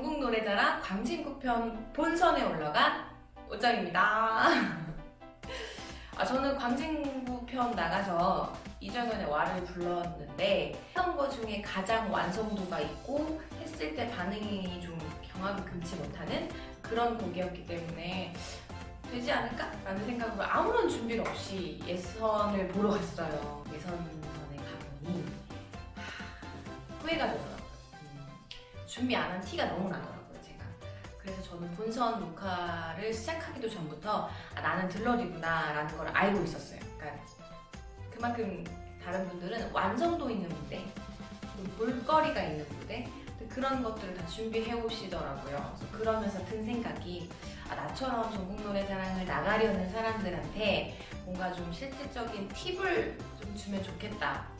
노래자랑 광진구편 본선에 올라간 오짱입니다. 아, 저는 광진구편 나가서 이정현의 와를 불렀는데 했던 거 중에 가장 완성도가 있고 했을 때 반응이 좀 경악을 금치 못하는 그런 곡이었기 때문에 되지 않을까 라는 생각으로 아무런 준비를 없이 예선을 보러 갔어요. 예선선에 가보니 하, 후회가 되더라고요. 음, 준비 안 한 티가 너무 나더라고요, 제가. 그래서 저는 본선 녹화를 시작하기도 전부터 아, 나는 들러리구나라는 걸 알고 있었어요. 그러니까 그만큼 다른 분들은 완성도 있는 무대, 좀 볼거리가 있는 무대, 그런 것들을 다 준비해 오시더라고요. 그러면서 든 생각이 아, 나처럼 전국 노래자랑을 나가려는 사람들한테 뭔가 좀 실질적인 팁을 좀 주면 좋겠다.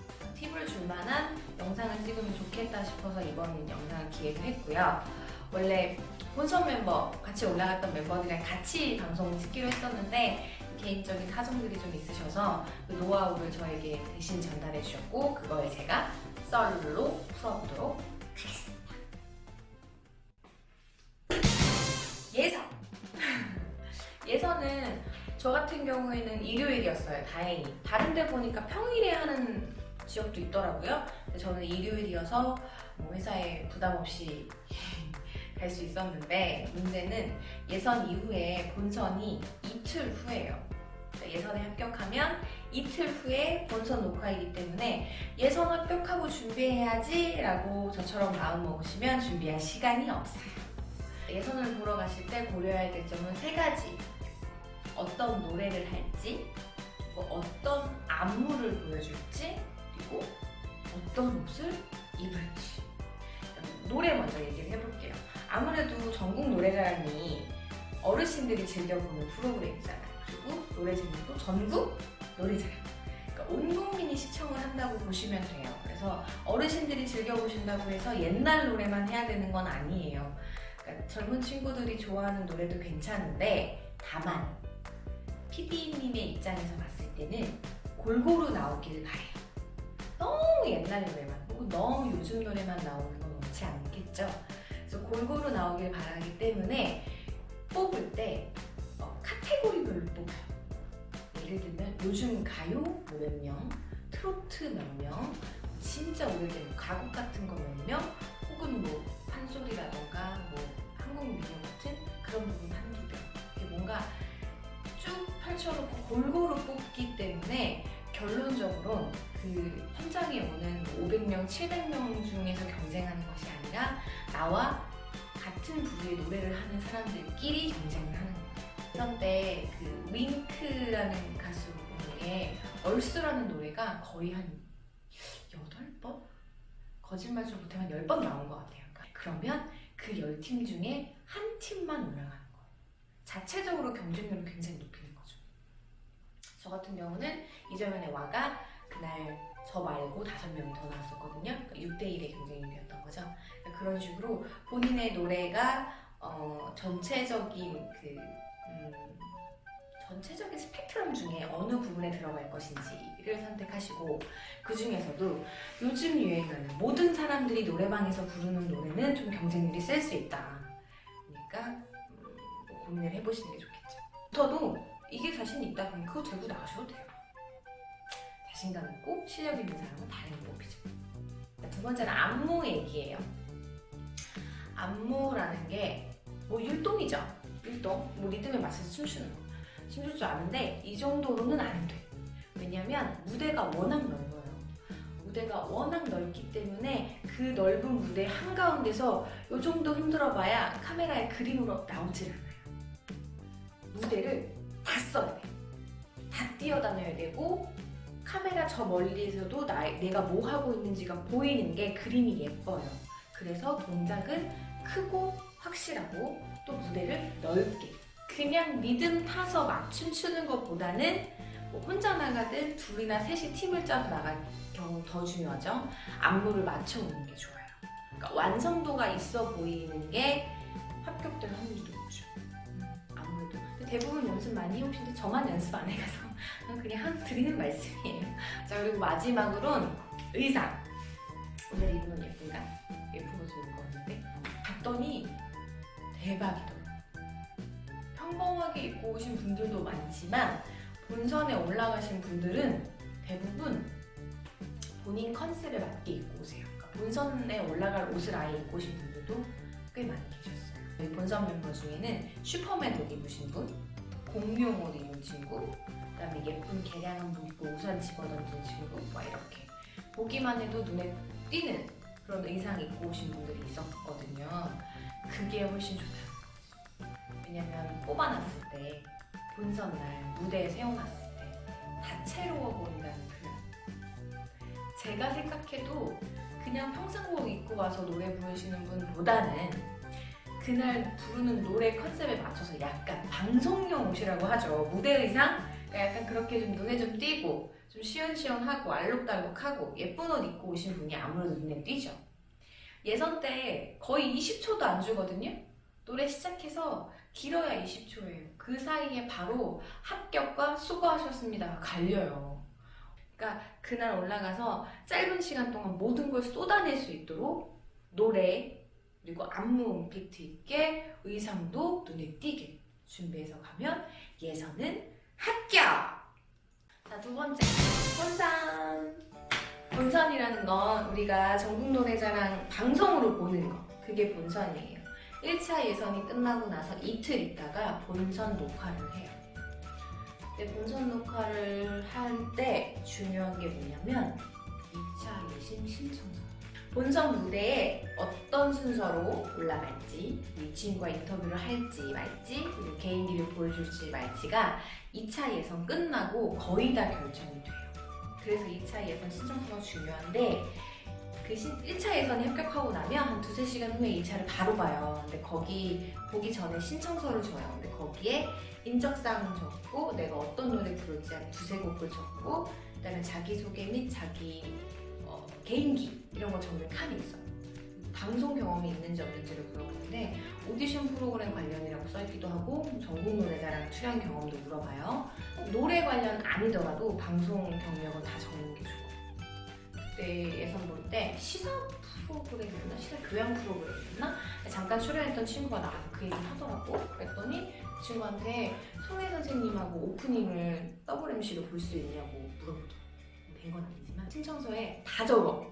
팁을 줄 만한 영상을 찍으면 좋겠다 싶어서 이번 영상을 기획을 했고요. 원래 본선 멤버 같이 올라갔던 멤버들이랑 같이 방송을 찍기로 했었는데 개인적인 사정들이 좀 있으셔서 그 노하우를 저에게 대신 전달해 주셨고 그걸 제가 썰로 풀어보도록 하겠습니다. 예선! 예선은 저 같은 경우에는 일요일이었어요. 다행히. 다른 데 보니까 평일에 하는 지역도 있더라고요. 저는 일요일이어서 뭐 회사에 부담 없이 갈 수 있었는데 문제는 예선 이후에 본선이 이틀 후예요. 그러니까 예선에 합격하면 이틀 후에 본선 녹화이기 때문에 예선 합격하고 준비해야지 라고 저처럼 마음 먹으시면 준비할 시간이 없어요. 예선을 보러 가실 때 고려해야 될 점은 세 가지. 어떤 노래를 할지, 그리고 어떤 안무를 보여줄지, 그리고 어떤 옷을 입을지. 노래 먼저 얘기를 해볼게요. 아무래도 전국 노래자랑이 어르신들이 즐겨보는 프로그램이잖아요. 그리고 노래 제목도 전국 노래자랑. 그러니까 온 국민이 시청을 한다고 보시면 돼요. 그래서 어르신들이 즐겨보신다고 해서 옛날 노래만 해야 되는 건 아니에요. 그러니까 젊은 친구들이 좋아하는 노래도 괜찮은데 다만 PD님의 입장에서 봤을 때는 골고루 나오길 바래요. 너무 옛날 노래만 혹은 너무 요즘 노래만 나오는 건 옳지 않겠죠. 그래서 골고루 나오길 바라기 때문에 뽑을 때 어, 카테고리별로 뽑아요. 예를 들면 요즘 가요 뭐몇 명, 트로트 몇 명, 진짜 오래된 뭐 가곡 같은 거 몇 명, 혹은 뭐 판소리라던가 뭐 한국 민요 같은 그런 부분 한두 명. 이게 뭔가 쭉 펼쳐놓고 골고루 뽑기 때문에 결론적으로 그 현장에 오는 500명, 700명 중에서 경쟁하는 것이 아니라 나와 같은 부류의 노래를 하는 사람들끼리 경쟁을 하는 거예요. 예선 때그 윙크라는 가수분의 얼스라는 노래가 거의 한 8번? 거짓말 좀 못하면 10번 나온 것 같아요. 그러면 그 10팀 중에 한 팀만 올라가는 거예요. 자체적으로 경쟁률을 굉장히 거죠. 저 같은 경우는 이정현의 와가 그날 저 말고 다섯 명이 더 나왔었거든요. 그러니까 6대1의 경쟁률이었던 거죠. 그러니까 그런 식으로 본인의 노래가 어, 전체적인 그 음, 전체적인 스펙트럼 중에 어느 부분에 들어갈 것인지를 선택하시고 그 중에서도 요즘 유행하는 모든 사람들이 노래방에서 부르는 노래는 좀 경쟁률이 셀 수 있다. 그러니까 음, 뭐 고민을 해보시는 게 좋겠죠. 저도 이게 자신 있다 그러면 그거 들고 나가셔도 돼요. 자신감 있고 실력 있는 사람은 다른 뽑히죠. 두 번째는 안무 얘기예요. 안무라는 게 뭐 율동이죠. 율동. 뭐 리듬에 맞춰서 춤추는 거. 춤출 줄 아는데 이 정도로는 안 돼. 왜냐면 무대가 워낙 넓어요. 무대가 워낙 넓기 때문에 그 넓은 무대 한가운데서 이 정도 흔들어 봐야 카메라에 그림으로 나오질 않아요. 무대를 다 써야 돼. 다 뛰어다녀야 되고 카메라 저 멀리에서도 나, 내가 뭐 하고 있는지가 보이는 게 그림이 예뻐요. 그래서 동작은 크고 확실하고 또 무대를 넓게 그냥 리듬 타서 맞춤 추는 것보다는 뭐 혼자 나가든 둘이나 셋이 팀을 짜서 나갈 경우 더 중요하죠. 안무를 맞춰오는 게 좋아요. 그러니까 완성도가 있어 보이는 게 합격될 확률이 대부분 연습 많이 해오시는데 저만 연습 안 해가서 그냥 한 드리는 말씀이에요. 자 그리고 마지막으로는 의상. 오늘 옷 예쁜가? 예쁜 옷을 입고 왔는데 봤더니 대박이더라고요. 평범하게 입고 오신 분들도 많지만 본선에 올라가신 분들은 대부분 본인 컨셉에 맞게 입고 오세요. 그러니까 본선에 올라갈 옷을 아예 입고 오신 분들도 꽤 많이 계셨어요. 저희 본선 멤버 중에는 슈퍼맨 옷 입으신 분, 공룡 옷 입은 친구, 그다음에 예쁜 개량한 복 입고 우산 집어던진 친구, 막 이렇게 보기만 해도 눈에 띄는 그런 의상 입고 오신 분들이 있었거든요. 그게 훨씬 거지. 왜냐면 뽑아놨을 때 본선 날 무대에 세워놨을 때 다채로워 보인다는 표현. 제가 생각해도 그냥 평상복 입고 와서 노래 부르시는 분보다는 그날 부르는 노래 컨셉에 맞춰서 약간 방송용 옷이라고 하죠. 무대 의상? 그러니까 약간 그렇게 좀 눈에 좀 띄고 좀 시원시원하고 알록달록하고 예쁜 옷 입고 오신 분이 아무래도 눈에 띄죠. 예선 때 거의 20초도 안 주거든요. 노래 시작해서 길어야 20초예요. 그 사이에 바로 합격과 수고하셨습니다. 갈려요. 그러니까 그날 올라가서 짧은 시간 동안 모든 걸 쏟아낼 수 있도록 노래 그리고 안무 임팩트 있게 의상도 눈에 띄게 준비해서 가면 예선은 합격! 자, 두 번째. 본선. 본선이라는 건 우리가 전국 노래자랑 방송으로 보는 거. 그게 본선이에요. 1차 예선이 끝나고 나서 이틀 있다가 본선 녹화를 해요. 근데 본선 녹화를 할 때 중요한 게 뭐냐면 2차 예심 신청서. 본선 무대에 어떤 순서로 올라갈지, 이 친구와 인터뷰를 할지 말지, 그리고 개인기를 보여줄지 말지가 2차 예선 끝나고 거의 다 결정이 돼요. 그래서 2차 예선 신청서가 중요한데 그 신, 1차 예선이 합격하고 나면 한 두세 시간 후에 2차를 바로 봐요. 근데 거기 보기 전에 신청서를 줘요. 근데 거기에 인적사항 적고 내가 어떤 노래 부를지 한 두세 곡을 적고 그다음에 자기소개 및 자기 어, 개인기 이런 거 적는 칸이 있어요. 방송 경험이 있는지 없는지를 물어보는데 오디션 프로그램 관련이라고 써있기도 하고 전국 노래자랑 출연 경험도 물어봐요. 노래 관련 아니더라도 방송 경력은 다 적는 게 좋아요. 그때 예선 볼 때 시사 프로그램이었나? 시사 교양 프로그램이었나? 잠깐 출연했던 친구가 나와서 그 얘기 하더라고. 그랬더니 그 친구한테 송혜 선생님하고 오프닝을 더블 MC로 볼 수 있냐고 물어보더라고. 된 건 아니지만 신청서에 다 적어.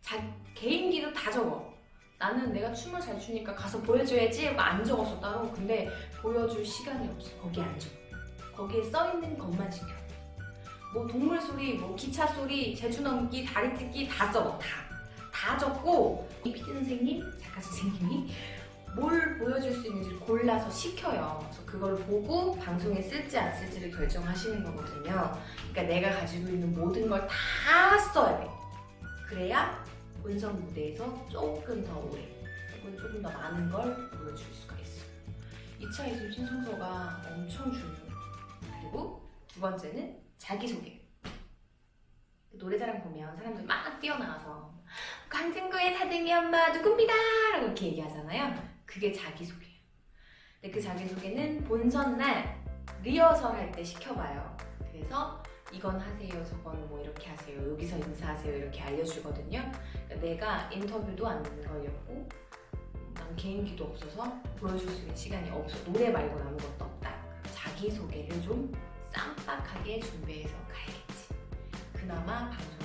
자, 개인기도 다 적어. 나는 내가 춤을 잘 추니까 가서 보여줘야지 하고 안 적었어 따로. 근데 보여줄 시간이 없어. 거기에 안 적어. 거기에 써 있는 것만 지켜. 뭐 동물 소리, 뭐 기차 소리, 제주 넘기, 다리 찢기 다 적어. 다. 다 적고 이 PD 선생님, 작가 선생님이 뭘 보여줄 수 있는지를 골라서 시켜요. 그래서 그걸 보고 방송에 쓸지 안 쓸지를 결정하시는 거거든요. 그러니까 내가 가지고 있는 모든 걸 다 써야 돼. 그래야 본선 무대에서 조금 더 오래, 혹은 조금 더 많은 걸 보여줄 수가 있어요. 2차 예술 신청서가 엄청 중요해요. 그리고 두 번째는 자기소개. 그 노래자랑 보면 사람들 막 뛰어나와서 강진구의 사등이 엄마 누굽니다! 라고 이렇게 얘기하잖아요. 그게 자기소개예요. 근데 그 자기소개는 본선 날 리허설 할 때 시켜봐요. 그래서 이건 하세요, 저건 뭐 이렇게 하세요, 여기서 인사하세요 이렇게 알려주거든요. 그러니까 내가 인터뷰도 안 걸렸고 난 개인기도 없어서 보여줄 수 있는 시간이 없어. 노래 말고 아무것도 없다. 자기소개를 좀 쌈박하게 준비해서 가야겠지. 그나마 방송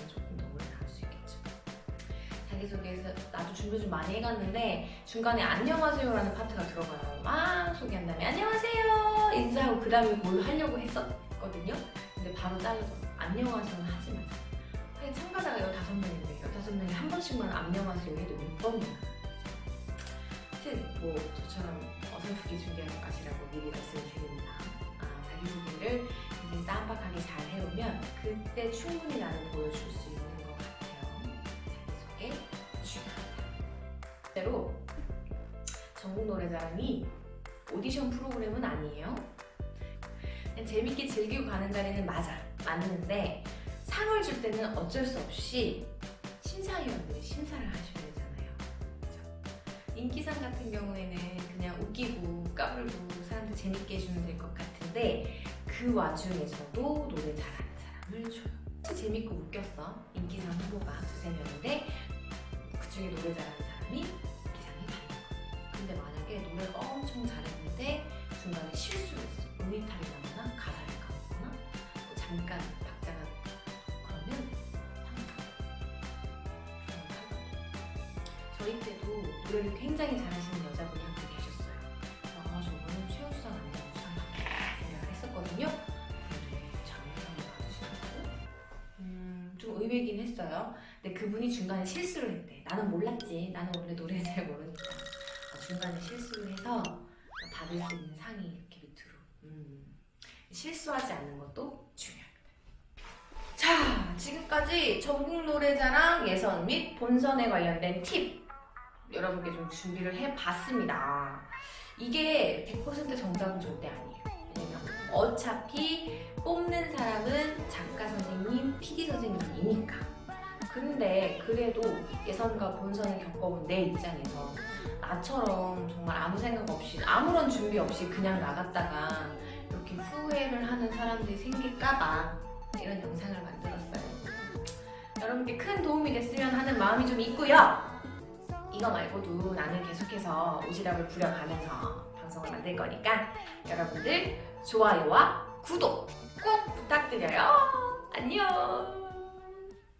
자기소개에서 나도 준비 좀 많이 해갔는데 중간에 안녕하세요라는 파트가 들어가요. 막 소개한 다음에 안녕하세요 인사하고 그 다음에 뭘 하려고 했었거든요. 근데 바로 잘라서 안녕하세요는 하지 마. 아니, 참가자가 15명인데 15명이 한 번씩만 안녕하세요 해도 몇 번이나. 하여튼 뭐 저처럼 어설프게 준비하는 것이라고 미리 말씀을 드립니다. 아, 자기소개를 이제 쌈박하게 잘 해오면 그때 충분히 나는 보여줄 수 있는 실제로 전국 노래자랑이 오디션 프로그램은 아니에요. 재밌게 즐기고 가는 자리는 맞아. 맞는데 상을 줄 때는 어쩔 수 없이 심사위원들이 심사를 하셔야 되잖아요. 그죠? 인기상 같은 경우에는 그냥 웃기고 까불고 사람들 재밌게 해주면 될 것 같은데 그 와중에서도 노래 잘하는 사람을 줘요. 진짜 재밌고 웃겼어. 인기상 후보가 두세 명인데 그 중에 노래 잘하는 사람이 노래를 엄청 잘했는데 중간에 실수를 했어. 음이탈이 나거나 가사를 까먹거나 뭐 잠깐 박자가 그러면 저희 때도 노래를 굉장히 잘하시는 여자분이 한 분 계셨어요. 아 저거는 최우수상 아니라 우상 같다 생각을 했었거든요. 근데 장우상을 받으시더라고요. 음, 좀 의외긴 했어요. 근데 그분이 중간에 실수를 했대. 나는 몰랐지. 나는 원래 노래 잘. 어, 중간에 실수를 해서 받을 수 있는 상이 이렇게 밑으로. 음, 실수하지 않는 것도 중요합니다. 자, 지금까지 전국 노래자랑 예선 및 본선에 관련된 팁 여러분께 좀 준비를 해봤습니다. 이게 100% 정답은 절대 아니에요. 왜냐면 어차피 뽑는 사람은 작가 선생님, PD 선생님이니까. 근데 그래도 예선과 본선을 겪어본 내 입장에서 나처럼 정말 아무 생각 없이 아무런 준비 없이 그냥 나갔다가 이렇게 후회를 하는 사람들이 생길까봐 이런 영상을 만들었어요. 여러분께 큰 도움이 됐으면 하는 마음이 좀 있고요. 이거 말고도 나는 계속해서 오지랖을 부려가면서 방송을 만들 거니까 여러분들 좋아요와 구독 꼭 부탁드려요. 안녕.